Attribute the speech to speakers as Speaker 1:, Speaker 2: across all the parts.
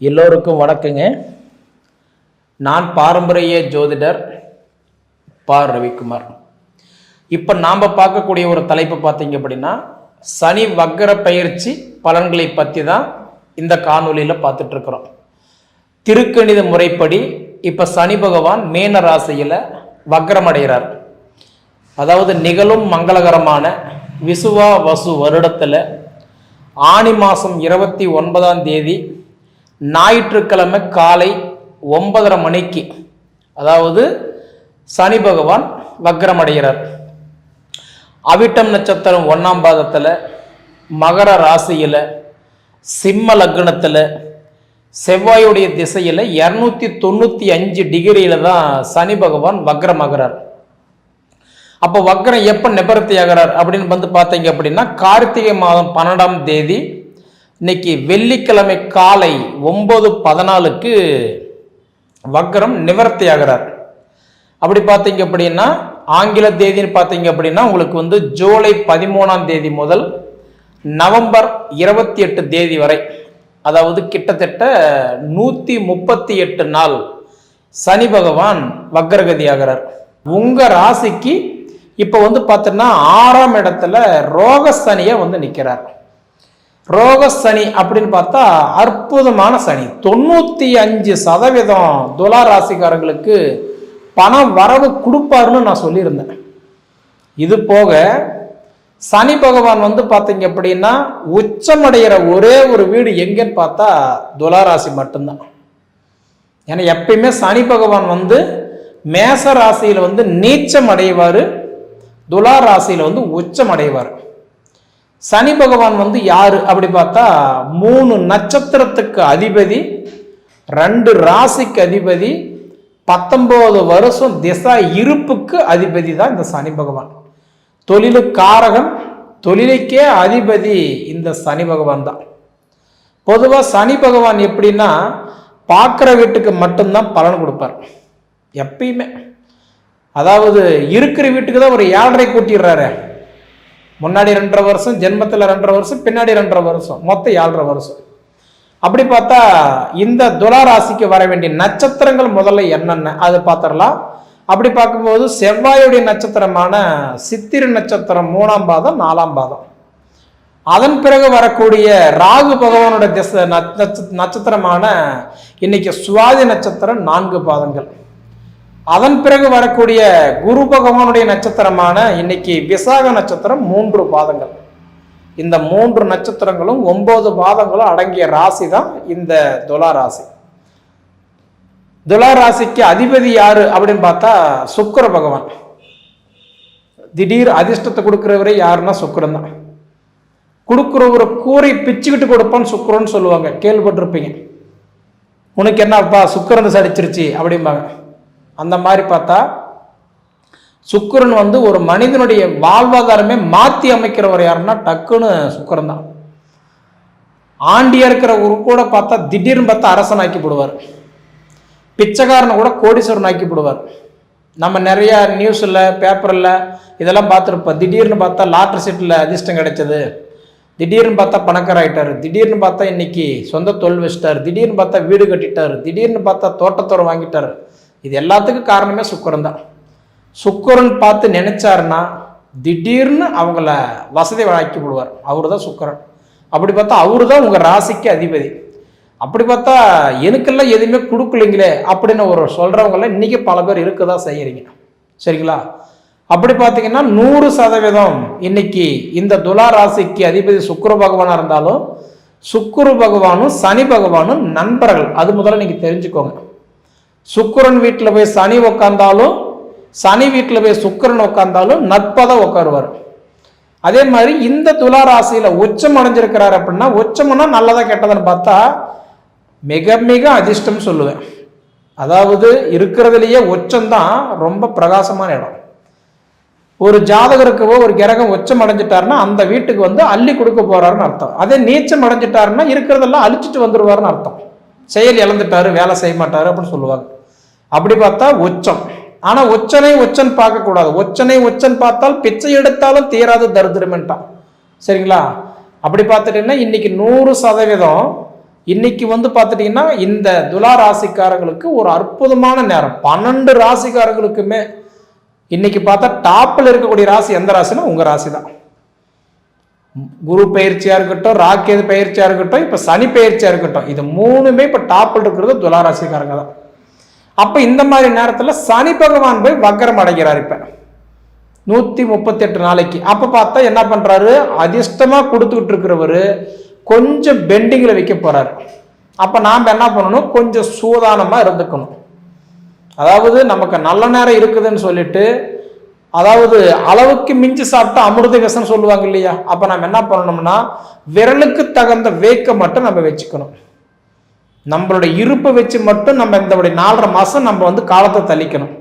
Speaker 1: எல்லோருக்கும் வணக்கங்க. நான் பாரம்பரிய ஜோதிடர் பா. ரவிக்குமார். இப்போ நாம் பார்க்கக்கூடிய ஒரு தலைப்பு பார்த்தீங்க அப்படின்னா சனி வக்கர பயிற்சி பலன்களை பற்றி தான் இந்த காணொலியில் பார்த்துட்ருக்குறோம் திருக்கணித முறைப்படி இப்போ சனி பகவான் மீன ராசியில் வக்ரமடைகிறார் அதாவது நிகழும் மங்களகரமான விசுவா வசு வருடத்தில் ஆனி மாதம் இருபத்தி ஒன்பதாம் தேதி ஞாயிற்றுக்கிழமை காலை ஒன்பதரை மணிக்கு அதாவது சனி பகவான் வக்ரமடைகிறார். அவிட்டம் நட்சத்திரம் ஒன்றாம் பாதத்தில் மகர ராசியில் சிம்ம லக்னத்தில் செவ்வாயுடைய திசையில் இரநூத்தி தொண்ணூற்றி அஞ்சு டிகிரியில் தான் சனி பகவான் வக்ரமாகிறார். அப்போ வக்ரம் எப்போ நிபர்த்தி ஆகிறார் அப்படின்னு வந்து பார்த்தீங்க அப்படின்னா கார்த்திகை மாதம் பன்னெண்டாம் தேதி இன்னைக்கு வெள்ளிக்கிழமை காலை ஒம்பது பதினாலுக்கு வக்ரம் நிவர்த்தி ஆகிறார் அப்படி பார்த்தீங்க அப்படின்னா ஆங்கில தேதின்னு பார்த்தீங்க அப்படின்னா உங்களுக்கு வந்து ஜூலை பதிமூணாம் தேதி முதல் நவம்பர் இருபத்தி எட்டு தேதி வரை அதாவது கிட்டத்தட்ட நூற்றி முப்பத்தி எட்டு நாள் சனி பகவான் வக்ரகதி ஆகிறார் உங்கள் ராசிக்கு இப்போ வந்து பார்த்தீங்கன்னா ஆறாம் இடத்துல ரோக சனியை வந்து நிற்கிறார் ரோக சனி அப்படின்னு பார்த்தா அற்புதமான சனி. தொண்ணூற்றி அஞ்சு சதவீதம் துலா ராசிக்காரங்களுக்கு பணம் வரவு கொடுப்பாருன்னு நான் சொல்லியிருந்தேன். இது போக சனி பகவான் வந்து பார்த்தீங்க அப்படின்னா உச்சமடைகிற ஒரே ஒரு வீடு எங்கன்னு பார்த்தா துலா ராசி மட்டும்தான். ஏன்னா எப்பயுமே சனி பகவான் வந்து மேச ராசியில் வந்து நீச்சம் அடைவார் துலா ராசியில் வந்து உச்சம் அடைவார். சனி பகவான் வந்து யாரு அப்படி பார்த்தா மூணு நட்சத்திரத்துக்கு அதிபதி ரெண்டு ராசிக்கு அதிபதி பத்தொன்பது வருஷம் திசா இருப்புக்கு அதிபதி தான் இந்த சனி பகவான். தொழிலு காரகன் தொழிலுக்கே அதிபதி இந்த சனி பகவான் தான். பொதுவாக சனி பகவான் எப்படின்னா பார்க்குற வீட்டுக்கு மட்டும்தான் பலன் கொடுப்பார். எப்பயுமே. அதாவது இருக்கிற வீட்டுக்கு தான் ஒரு ஏழரை கூட்டிடுறாரு. முன்னாடி ரெண்டரை வருஷம் ஜென்மத்தில் ரெண்டரை வருஷம் பின்னாடி ரெண்டரை வருஷம் மொத்தம் ஏழரை வருஷம். அப்படி பார்த்தா இந்த துலா ராசிக்கு வர வேண்டிய நட்சத்திரங்கள் முதல்ல என்னென்ன அது பார்த்துடலாம். அப்படி பார்க்கும்போது செவ்வாயுடைய நட்சத்திரமான சித்திர நட்சத்திரம் மூணாம் பாதம் நாலாம் பாதம். அதன் பிறகு வரக்கூடிய ராகு பகவானோட திசை நட்சத்திரமான இன்னைக்கு சுவாதி நட்சத்திரம் நான்கு பாதங்கள். அதன் பிறகு வரக்கூடிய குரு பகவானுடைய நட்சத்திரமான இன்னைக்கு விசாக நட்சத்திரம் மூன்று பாதங்கள். இந்த மூன்று நட்சத்திரங்களும் ஒன்பது பாதங்களும் அடங்கிய ராசி தான் இந்த துலா ராசி. துலா ராசிக்கு அதிபதி யாரு அப்படின்னு பார்த்தா சுக்கர பகவான். திடீர் அதிர்ஷ்டத்தை கொடுக்குறவரே யாருன்னா சுக்கரன் தான். கொடுக்குறவரை கூரை பிச்சுக்கிட்டு கொடுப்பான்னு சுக்கிரன்னு சொல்லுவாங்க. கேள்விப்பட்டிருப்பீங்க. உனக்கு என்னப்பா சுக்கிரன் சடிச்சிருச்சு அப்படிம்பாங்க. அந்த மாதிரி பார்த்தா சுக்கிரன் வந்து ஒரு மனிதனுடைய வாழ்வாதாரமே மாற்றி அமைக்கிறவர் யாருன்னா டக்குன்னு சுக்கரன் தான். ஆண்டியா இருக்கிற ஒரு கூட பார்த்தா திடீர்னு பார்த்தா அரசன் ஆக்கி போடுவார். பிச்சைக்காரனை கூட கோடீஸ்வரன் ஆக்கி போடுவார். நம்ம நிறைய நியூஸில் பேப்பரில் இதெல்லாம் பார்த்துருப்போம். திடீர்னு பார்த்தா லாட்ரி சீட்டில் அதிர்ஷ்டம் கிடைச்சது. திடீர்னு பார்த்தா பணக்கார ஆயிட்டாரு. திடீர்னு பார்த்தா இன்னைக்கு சொந்த தொழில் வச்சிட்டார். திடீர்னு பார்த்தா வீடு கட்டிட்டார். திடீர்னு பார்த்தா தோட்டத்தோடு வாங்கிட்டார். இது எல்லாத்துக்கும் காரணமே சுக்கரன் தான். சுக்கரன் பார்த்து நினைச்சாருன்னா திடீர்னு அவங்கள வசதி ஆக்கி விடுவார். அவரு தான் சுக்கரன். அப்படி பார்த்தா அவரு தான் உங்கள் ராசிக்கு அதிபதி. அப்படி பார்த்தா எனக்கெல்லாம் எதுவுமே கொடுக்கலைங்களே அப்படின்னு ஒரு சொல்கிறவங்களாம் இன்றைக்கி பல பேர் இருக்க தான் செய்கிறீங்க சரிங்களா? அப்படி பார்த்தீங்கன்னா நூறு சதவீதம் இன்னைக்கு இந்த துலா ராசிக்கு அதிபதி சுக்கர பகவானாக இருந்தாலும் சுக்குரு பகவானும் சனி பகவானும் நண்பர்கள். அது முதல்ல நீங்கள் தெரிஞ்சுக்கோங்க. சுக்கிரன் வீட்டில் போய் சனி உக்காந்தாலும் சனி வீட்டில் போய் சுக்கிரன் உட்காந்தாலும் நட்பதாக உட்காருவார் அதே மாதிரி இந்த துலா ராசியில் உச்சம் அடைஞ்சிருக்கிறார் அப்படின்னா உச்சம்னா நல்லதாக கெட்டதுன்னு பார்த்தா மிக மிக அதிர்ஷ்டம் சொல்லுவேன். அதாவது இருக்கிறதுலையே உச்சம்தான் ரொம்ப பிரகாசமான இடம். ஒரு ஜாதகருக்கவோ ஒரு கிரகம் உச்சம் அடைஞ்சிட்டாருன்னா அந்த வீட்டுக்கு வந்து அள்ளி கொடுக்க போறாருன்னு அர்த்தம். அதே நீச்சம் அடைஞ்சிட்டாருன்னா இருக்கிறதெல்லாம் அழிச்சிட்டு வந்துடுவாருன்னு அர்த்தம். செயல் இழந்துட்டாரு வேலை செய்ய மாட்டார் அப்படின்னு சொல்லுவாங்க. அப்படி பார்த்தா உச்சம் ஆனால் ஒச்சனை ஒச்சன் பார்க்கக்கூடாது. ஒச்சனை ஒச்சன் பார்த்தால் பிச்சை எடுத்தாலும் தீராது தரித்திரமென்ட்டான் சரிங்களா? அப்படி பார்த்துட்டீங்கன்னா இன்னைக்கு நூறு சதவீதம் இன்னைக்கு வந்து பார்த்துட்டிங்கன்னா இந்த துலா ராசிக்காரங்களுக்கு ஒரு அற்புதமான நேரம். பன்னெண்டு ராசிக்காரங்களுக்குமே இன்னைக்கு பார்த்தா டாப்பில் இருக்கக்கூடிய ராசி எந்த ராசினா உங்கள் ராசி தான் குரு பயிற்சியாக இருக்கட்டும் ராக்கேது பயிற்சியாக இருக்கட்டும் இப்போ சனி பயிற்சியாக இருக்கட்டும் இது மூணுமே இப்போ டாப்பில் இருக்கிறது துலாராசிக்காரங்க தான். அப்போ இந்த மாதிரி நேரத்தில் சனி பகவான் போய் வக்கரம் அடைகிறார் இப்போ. நூற்றி முப்பத்தெட்டு நாளைக்கு. அப்போ பார்த்தா என்ன பண்ணுறாரு அதிர்ஷ்டமாக கொடுத்துக்கிட்டு இருக்கிறவர் கொஞ்சம் பெண்டிங்கில் வைக்க போகிறாரு அப்போ நாம் என்ன பண்ணணும்? கொஞ்சம் சூதானமாக இருந்துக்கணும். அதாவது நமக்கு நல்ல நேரம் இருக்குதுன்னு சொல்லிட்டு அதாவது அளவுக்கு மிஞ்சி சாப்பிட்டா அமிர்த விஷம் சொல்லுவாங்க இல்லையா? அப்போ நம்ம என்ன பண்ணணும்னா விரலுக்கு தகுந்த வேக்க மட்டும் நம்ம வச்சுக்கணும். நம்மளுடைய இருப்பை வச்சு மட்டும் நம்ம இந்த நாலரை மாதம் நம்ம வந்து காலத்தை தள்ளிக்கணும்.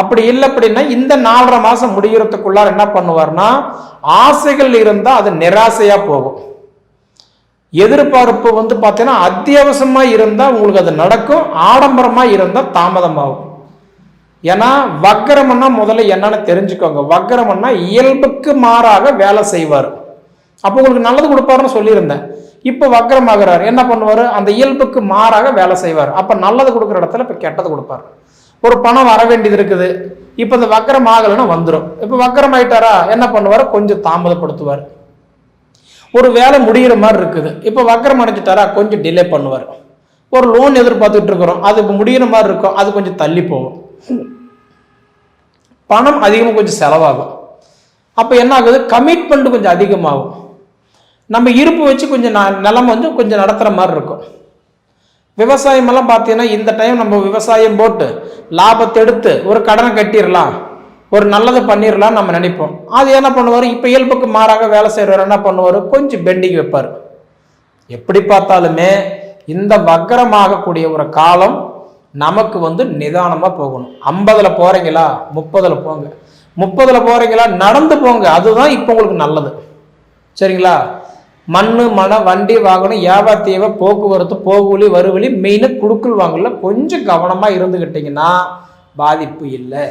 Speaker 1: அப்படி இல்லை அப்படின்னா இந்த நாலரை மாதம் முடிகிறதுக்குள்ளார என்ன பண்ணுவார்னா ஆசைகள் இருந்தால் அது நிராசையாக போகும். எதிர்பார்ப்பு வந்து பார்த்தீங்கன்னா அத்தியாவசியமாக இருந்தால் உங்களுக்கு அது நடக்கும் ஆடம்பரமாக இருந்தால் தாமதமாகும். ஏன்னா வக்கரம்னா முதல்ல என்னன்னு தெரிஞ்சுக்கோங்க. வக்கரம்னா இயல்புக்கு மாறாக வேலை செய்வார். அப்போ உங்களுக்கு நல்லது கொடுப்பாருன்னு சொல்லியிருந்தேன். இப்போ வக்கரமாகிறார் என்ன பண்ணுவார்? அந்த இயல்புக்கு மாறாக வேலை செய்வார். அப்போ நல்லது கொடுக்குற இடத்துல இப்போ கெட்டது கொடுப்பார். ஒரு பணம் வர வேண்டியது இருக்குது. இப்போ இந்த வக்கரம் ஆகலைன்னா வந்துடும் இப்போ வக்கரம் ஆயிட்டாரா? என்ன பண்ணுவார்? கொஞ்சம் தாமதப்படுத்துவார். ஒரு வேலை முடிகிற மாதிரி இருக்குது. இப்போ வக்கரம் அடைஞ்சிட்டாரா? கொஞ்சம் டிலே பண்ணுவார். ஒரு லோன் எதிர்பார்த்துட்டு இருக்கிறோம். அது இப்போ முடிகிற மாதிரி இருக்கும். அது கொஞ்சம் தள்ளி போகும். பணம் அதிகமாக கொஞ்சம் செலவாகும். அப்போ என்ன ஆகுது கமிட்மெண்ட் கொஞ்சம் அதிகமாகும். நம்ம இருப்பு வச்சு கொஞ்சம் ந நிலம் வந்து கொஞ்சம் நடத்துகிற மாதிரி இருக்கும். விவசாயமெல்லாம் பார்த்தீங்கன்னா இந்த டைம் நம்ம விவசாயம் போட்டு லாபத்தை எடுத்து ஒரு கடனை கட்டிடலாம். ஒரு நல்லது பண்ணிடலாம் நம்ம நினைப்போம். அது என்ன பண்ணுவார்? இப்போ இயல்புக்கு மாறாக வேலை செய்கிறவர் என்ன பண்ணுவார்? கொஞ்சம் பெண்டிங் வைப்பார். எப்படி பார்த்தாலுமே இந்த வக்கரமாகக்கூடிய ஒரு காலம் நமக்கு வந்து நிதானமாக போகணும். ஐம்பதில் போகிறீங்களா முப்பதில் போங்க. முப்பதில் போகிறீங்களா நடந்து போங்க. அதுதான் இப்போ உங்களுக்கு நல்லது. சரிங்களா? மண் மன வண்டி வாகனம் வியாபாரத்தேவை போக்குவரத்து போகுவலி வருவலி மெயினாக குடுக்கல் வாங்கல கொஞ்சம் கவனமாக இருந்துக்கிட்டிங்கன்னா பாதிப்பு இல்லை.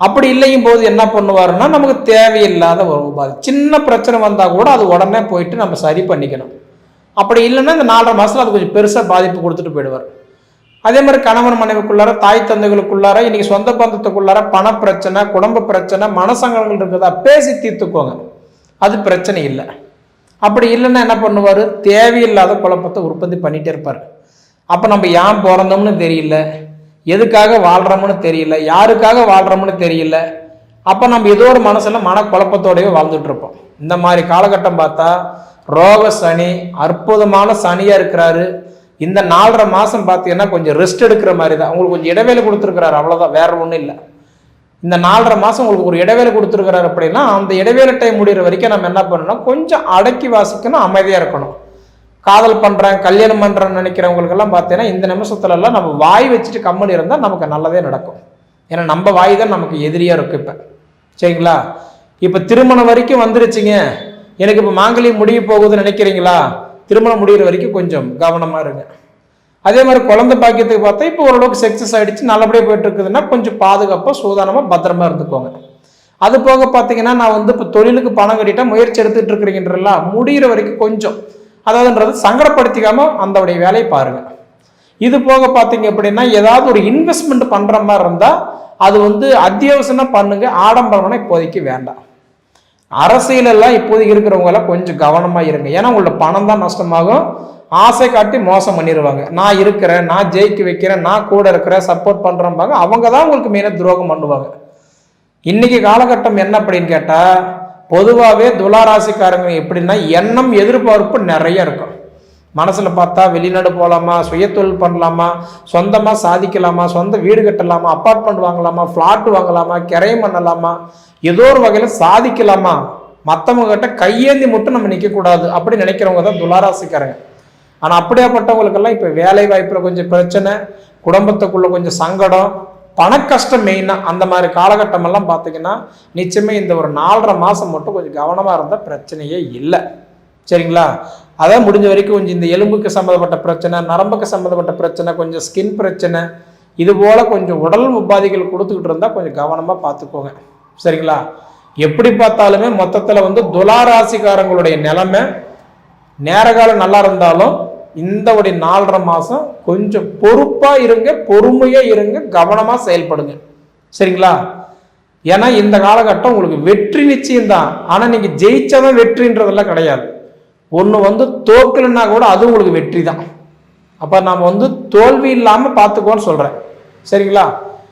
Speaker 1: அப்படி இல்லையும் போது என்ன பண்ணுவாருன்னா நமக்கு தேவையில்லாத ஒரு பாதி. சின்ன பிரச்சனை வந்தால் கூட அது உடனே போயிட்டு நம்ம சரி பண்ணிக்கணும். அப்படி இல்லைன்னா இந்த நாலரை மாதத்தில் அது கொஞ்சம் பெருசாக பாதிப்பு கொடுத்துட்டு போயிடுவார். அதே மாதிரி கணவன் மனைவிக்குள்ளார தாய் தந்தைகளுக்குள்ளார இன்னைக்கு சொந்த பந்தத்துக்குள்ளார பண பிரச்சனை குடும்ப பிரச்சனை மனசங்கங்கள் இருக்குதா பேசி தீர்த்துக்கோங்க. அது பிரச்சனை இல்லை. அப்படி இல்லைன்னா என்ன பண்ணுவார்? தேவையில்லாத குழப்பத்தை உற்பத்தி பண்ணிகிட்டே இருப்பார். அப்போ நம்ம ஏன் பிறந்தோம்னு தெரியல. எதுக்காக வாழ்கிறோம்னு தெரியல. யாருக்காக வாழ்கிறோம்னு தெரியல. அப்போ நம்ம ஏதோ ஒரு மனசில் மன வாழ்ந்துட்டுருப்போம் இந்த மாதிரி காலகட்டம் பார்த்தா ரோக சனி அற்புதமான சனியாக இருக்கிறாரு. இந்த நாலரை மாதம் பார்த்தீங்கன்னா கொஞ்சம் ரெஸ்ட் எடுக்கிற மாதிரி தான் உங்களுக்கு கொஞ்சம் இடைவேளை கொடுத்துருக்கிறாரு அவ்வளோதான் வேற ஒன்றும் இல்லை. இந்த நாலரை மாதம் உங்களுக்கு ஒரு இடைவேளை கொடுத்துருக்கிறாரு அப்படின்னா அந்த இடைவேளை டைம் முடிகிற வரைக்கும் நம்ம என்ன பண்ணணும்? கொஞ்சம் அடக்கி வாசிக்கணும் அமைதியாக இருக்கணும். காதல் பண்ணுறேன் கல்யாணம் பண்ணுறேன்னு நினைக்கிறவங்களுக்கெல்லாம் பார்த்தீங்கன்னா இந்த நிமிஷத்துலலாம் நம்ம வாய் வச்சுட்டு கம்மல் இருந்தால் நமக்கு நல்லதே நடக்கும். ஏன்னா நம்ம வாய் தான் நமக்கு எதிரியாக இருக்கும் இப்போ. சரிங்களா? இப்போ திருமணம் வரைக்கும் வந்துருச்சுங்க. எனக்கு இப்போ மாங்கலியம் முடிய போகுதுன்னு நினைக்கிறீங்களா? திருமணம் முடிகிற வரைக்கும் கொஞ்சம் கவனமாக இருங்க. அதே மாதிரி குழந்தை பாக்கியத்துக்கு பார்த்தா இப்போ ஓரளவுக்கு சக்ஸஸ் ஆகிடுச்சு நல்லபடியாக போயிட்டு இருக்குதுன்னா கொஞ்சம் பாதுகாப்பாக சூதானமாக பத்திரமா இருந்துக்கோங்க. அது போக பார்த்தீங்கன்னா நான் வந்து இப்போ தொழிலுக்கு பணம் கட்டிட்டா முயற்சி எடுத்துகிட்டு இருக்கிறீங்கன்றல முடிகிற வரைக்கும் கொஞ்சம். அதாவதுன்றது சங்கடப்படுத்திக்காமல் அந்தவுடைய வேலையை பாருங்கள் இது போக பார்த்தீங்க அப்படின்னா ஏதாவது ஒரு இன்வெஸ்ட்மெண்ட் பண்ணுற மாதிரி இருந்தால் அது வந்து அத்தியாவசியமாக பண்ணுங்க ஆடம்பரம்னா இப்போதைக்கு வேண்டாம். அரசியலெல்லாம் இப்போதைக்கு இருக்கிறவங்கெல்லாம் கொஞ்சம் கவனமாக இருங்க. ஏன்னா உங்களோட பணம் தான் நஷ்டமாகும். ஆசை காட்டி மோசம் பண்ணிடுவாங்க நான் இருக்கிறேன் நான் ஜெயிக்க வைக்கிறேன் நான் கூட இருக்கிறேன் சப்போர்ட் பண்ணுறேன்பாங்க அவங்க தான் உங்களுக்கு மெயினாக துரோகம் பண்ணுவாங்க. இன்னைக்கு காலகட்டம் என்ன அப்படின்னு கேட்டால் பொதுவாகவே துளாராசிக்காரங்க எப்படின்னா எண்ணம் எதிர்பார்ப்பு நிறைய இருக்கும். மனசில் பார்த்தா வெளிநாடு போகலாமா சுயத்தொழில் பண்ணலாமா சொந்தமாக சாதிக்கலாமா சொந்த வீடு கட்டலாமா அப்பார்ட்மெண்ட் வாங்கலாமா ஃப்ளாட் வாங்கலாமா கிரையம் பண்ணலாமா ஏதோ ஒரு வகையில் சாதிக்கலாமா மற்றவங்ககிட்ட கையேந்தி மட்டும் நம்ம நிற்கக்கூடாது அப்படி நினைக்கிறவங்க தான் துளாராசிக்காரங்க. ஆனால் அப்படியாப்பட்டவங்களுக்கெல்லாம் இப்போ வேலை வாய்ப்பில் கொஞ்சம் பிரச்சனை குடும்பத்துக்குள்ளே கொஞ்சம் சங்கடம் பண கஷ்டம் மெயினாக அந்த மாதிரி காலகட்டமெல்லாம் பார்த்தீங்கன்னா நிச்சயமே இந்த ஒரு நாலரை மாதம் மட்டும் கொஞ்சம் கவனமாக இருந்தால் பிரச்சனையே இல்லை. சரிங்களா? அதான் முடிஞ்ச வரைக்கும் கொஞ்சம் இந்த எலும்புக்கு சம்மந்தப்பட்ட பிரச்சனை நரம்புக்கு சம்மந்தப்பட்ட பிரச்சனை கொஞ்சம் ஸ்கின் பிரச்சனை இது போல் கொஞ்சம் உடல் உபாதிகள் கொடுத்துக்கிட்டு இருந்தால் கொஞ்சம் கவனமாக பார்த்துக்கோங்க. சரிங்களா? எப்படி பார்த்தாலுமே மொத்தத்தில் வந்து துலாராசிக்காரங்களுடைய நிலைமை நேரகாலம் நல்லா இருந்தாலும் இந்த ஒரு நாலரை மாதம் கொஞ்சம் பொறுப்பாக இருங்க பொறுமையாக இருங்க கவனமாக செயல்படுங்க. சரிங்களா? ஏன்னா இந்த காலகட்டம் உங்களுக்கு வெற்றி நிச்சயம் தான் ஆனால் நீங்கள் ஜெயிச்சவன் வெற்றின்றதெல்லாம் கிடையாது. ஒன்று வந்து தோக்கலைன்னா கூட அது உங்களுக்கு வெற்றி தான் அப்போ நாம் வந்து தோல்வி இல்லாமல் பார்த்துக்கோன்னு சொல்கிறேன் சரிங்களா?